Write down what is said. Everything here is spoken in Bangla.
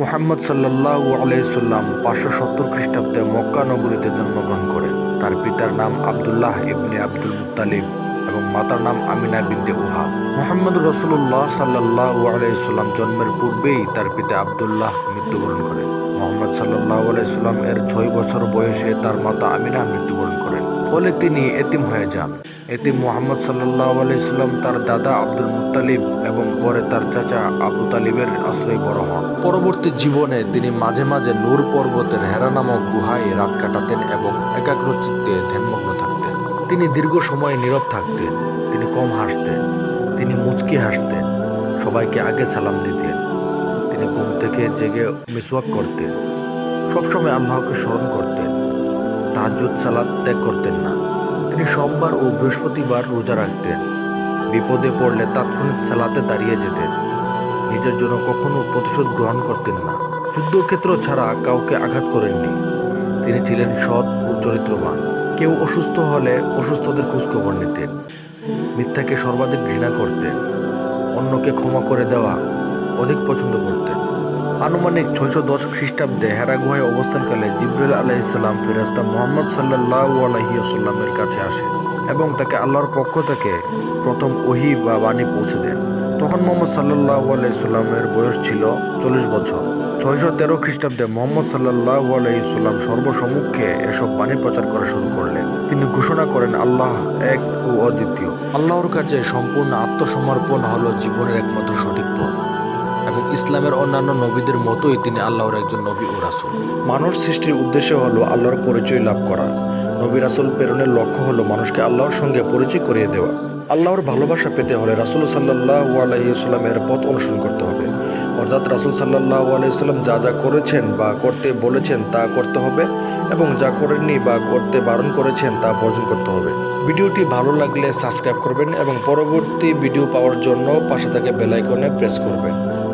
মুহাম্মদ সাল্লাহ আলাইসাল্লাম পাঁচশো সত্তর খ্রিস্টাব্দে মক্কা নগরীতে জন্মগ্রহণ করেন তার পিতার নাম আবদুল্লাহ ইবনে আব্দুল মুতালিব এবং মাতার নাম আমিনা বিনতে উহাব মোহাম্মদ রসুল্লাহ সাল্লাহ আলাইসাল্লাম জন্মের পূর্বেই তার পিতা আবদুল্লাহ মৃত্যুবরণ করেন। মোহাম্মদ সাল্লাহ আলাইসাল্লাম এর ছয় বছর বয়সে তার মাতা আমিনা মৃত্যুবরণ করেন। ফলে তিনি এতিম হয়ে যান। এতিম মোহাম্মদ সাল্লাহ আলাইসাল্লাম তার দাদা আব্দুল মুতালিব এবং পরে তার চাচা আবু তালিবের আশ্রয় বড় হন। পরবর্তী জীবনে তিনি মাঝে মাঝে নূর পর্বতের হেরা নামক গুহায় রাত কাটাতেন এবং একাগ্রচিত্তে ধ্যানমগ্ন থাকতেন। তিনি দীর্ঘ সময় নীরব থাকতেন, তিনি কম হাসতেন, তিনি মুচকি হাসতেন, সবাইকে আগে সালাম দিতেন, তিনি ঘুম থেকে জেগে মিসওয়াক করতেন, সবসময় আল্লাহকে স্মরণ করতেন। তাহাজুদ সালাদ ত্যাগ করতেন না। তিনি সোমবার ও বৃহস্পতিবার রোজা রাখতেন। বিপদে পড়লে তাৎক্ষণিক সালাতে দাঁড়িয়ে যেতেন। নিজের জন্য কখনো প্রতিশোধ গ্রহণ করতেন না। যুদ্ধক্ষেত্র ছাড়া কাউকে আঘাত করেননি। তিনি ছিলেন সৎ ও চরিত্রবান। কেউ অসুস্থ হলে অসুস্থদের খোঁজখবর নিতেন। মিথ্যাকে সর্বাধিক ঘৃণা করতেন। অন্যকে ক্ষমা করে দেওয়া অধিক পছন্দ করতেন। আনুমানিক ছয়শো দশ খ্রিস্টাব্দে হেরা গুহায় অবস্থানকালে জিব্রাইল আলাইসাল্লাম ফেরাস্তা মোহাম্মদ সাল্লাহ আলহিউসাল্লামের কাছে আসেন এবং তাকে আল্লাহর পক্ষ থেকে প্রথম ওহি বা বাণী পৌঁছে দেন। তখন মোহাম্মদ সাল্লাহ আলাইসাল্লামের বয়স ছিল চল্লিশ বছর। ছয়শো তেরো খ্রিস্টাব্দে মোহাম্মদ সাল্লাহ আলাইসাল্লাম সর্বসম্মুখে এসব বাণী প্রচার করা শুরু করলেন। তিনি ঘোষণা করেন, আল্লাহ এক ও অদ্বিতীয়। আল্লাহর কাছে সম্পূর্ণ আত্মসমর্পণ হলো জীবনের একমাত্র সঠিক পথ। এবং ইসলামের অন্যান্য নবীদের মতোই তিনি আল্লাহর একজন নবী ও রাসুল। মানুষ সৃষ্টির উদ্দেশ্য হলো আল্লাহর পরিচয় লাভ করা। নবী রাসুল প্রেরণের লক্ষ্য হলো মানুষকে আল্লাহর সঙ্গে পরিচয় করিয়ে দেওয়া। আল্লাহর ভালোবাসা পেতে হলে রাসুল সাল্লাহ আলাইসাল্লামের পথ অনুসরণ করতে হবে। অর্থাৎ রাসুল সাল্লাহ আলাইসাল্লাম যা যা করেছেন বা করতে বলেছেন তা করতে হবে এবং যা করেননি বা করতে বারণ করেছেন তা বর্জন করতে হবে। ভিডিওটি ভালো লাগলে সাবস্ক্রাইব করবেন এবং পরবর্তী ভিডিও পাওয়ার জন্য পাশে থাকে বেলাইকনে প্রেস করবেন।